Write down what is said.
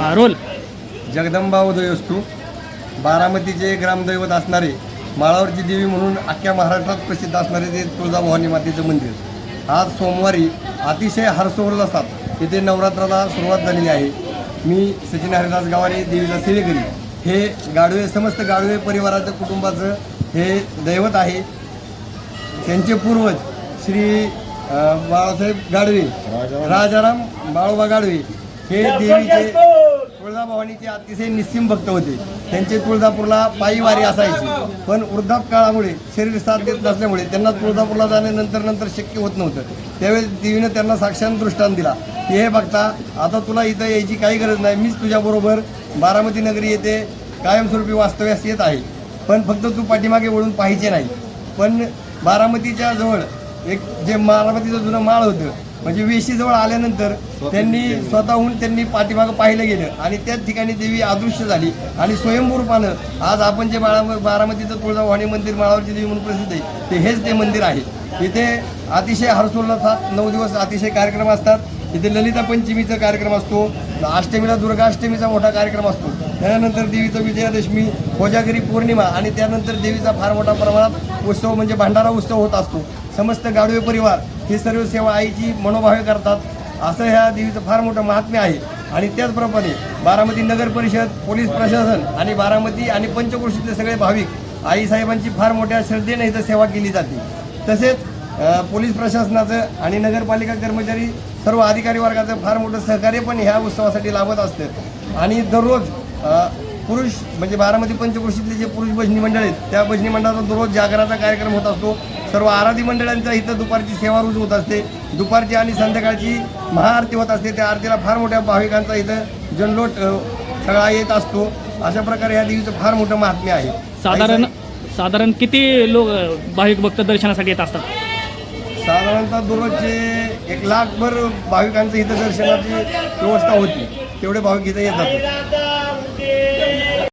हा, रोल. जगदंबा उदयस्तू बारामतीचे ग्रामदैवत असणारे माळावरची देवी म्हणून अख्ख्या महाराष्ट्रात प्रसिद्ध असणारे ते तुळजाभवानी मातेचं मंदिर. आज सोमवारी अतिशय हर्षोल्लासात इथे नवरात्राला सुरुवात झालेली आहे. मी सचिन हरिदास गावाने देवीचा सेवेकरी हे गाडवे समस्त गाडवे परिवाराचं कुटुंबाचं हे दैवत आहे. त्यांचे पूर्वज श्री बाळासाहेब गाडवे राजाराम बाळोबा गाडवे हे देवीचे तुळजाभवानीचे अतिशय निस्सिम भक्त होते. त्यांचे तुळजापूरला पायी वारी असायची. पण वृद्धाप काळामुळे शरीर साथ देत नसल्यामुळे त्यांना तुळजापूरला जाण्यानंतर नंतर शक्य होत नव्हतं. त्यावेळेस देवीनं त्यांना साक्षात दृष्टांत दिला. की हे बघता आता तुला इथं यायची काही गरज नाही. मीच तुझ्याबरोबर बारामती नगरी येथे कायमस्वरूपी वास्तव्यास येत आहे. पण फक्त तू पाठीमागे वळून पाहिजे नाही. पण बारामतीच्या जवळ एक जे बारामतीचं जुनं माळ होतं. म्हणजे वेशीजवळ आल्यानंतर त्यांनी स्वतःहून त्यांनी पाठीमागं पाहिलं गेलं. आणि त्याच ठिकाणी देवी अदृश्य झाली. आणि स्वयंभू रूपानं आज आपण जे बाळा बारामतीचं तुळजाभवानी मंदिर माळावरची देवी म्हणून प्रसिद्ध आहे ते हेच ते मंदिर आहे. इथे अतिशय हर्षोल्लासात नऊ दिवस अतिशय कार्यक्रम असतात. इथे ललिता पंचमीचा कार्यक्रम असतो अष्टमीला दुर्गाष्टमीचा मोठा कार्यक्रम असतो. त्यानंतर देवीचं विजयादशमी कोजागिरी पौर्णिमा आणि त्यानंतर देवीचा फार मोठा प्रमाणात उत्सव म्हणजे भंडारा उत्सव होत असतो. समस्त गाडवे परिवार ही सर्व सेवा आईची मनोभावे करतात. असं ह्या देवीचं फार मोठं महात्म्य आहे. आणि त्याचप्रमाणे बारामती नगर परिषद पोलीस प्रशासन आणि बारामती आणि पंचक्रोशीतले सगळे भाविक आईसाहेबांची फार मोठ्या श्रद्धेने इथं सेवा केली जाते. तसेच पोलीस प्रशासनाचं आणि नगरपालिका कर्मचारी सर्व अधिकारी वर्गाचं फार मोठं सहकार्य पण ह्या उत्सवासाठी लाभत असतं. आणि दररोज पुरुष म्हणजे बारामती पंचक्रोशीतले जे पुरुष भजनी मंडळ आहेत त्या भजनी मंडळाचा दररोज जागराचा कार्यक्रम होत असतो. सर्व आराधी मंडळांचा इथं दुपारची सेवा रोज होत असते. दुपारची आणि संध्याकाळची महाआरती होत असते. त्या आरतीला फार मोठ्या भाविकांचा इथं जनलोट सगळा येत असतो. अशा प्रकारे ह्या देवीचं फार मोठं महात्म्य आहे. साधारण साधारण किती लोक भाविक भक्त दर्शनासाठी येत असतात? साधारणतः दररोजचे एक लाखभर भाविकांचं इथं दर्शनाची व्यवस्था होती. तेवढे भाविक इथं येतात.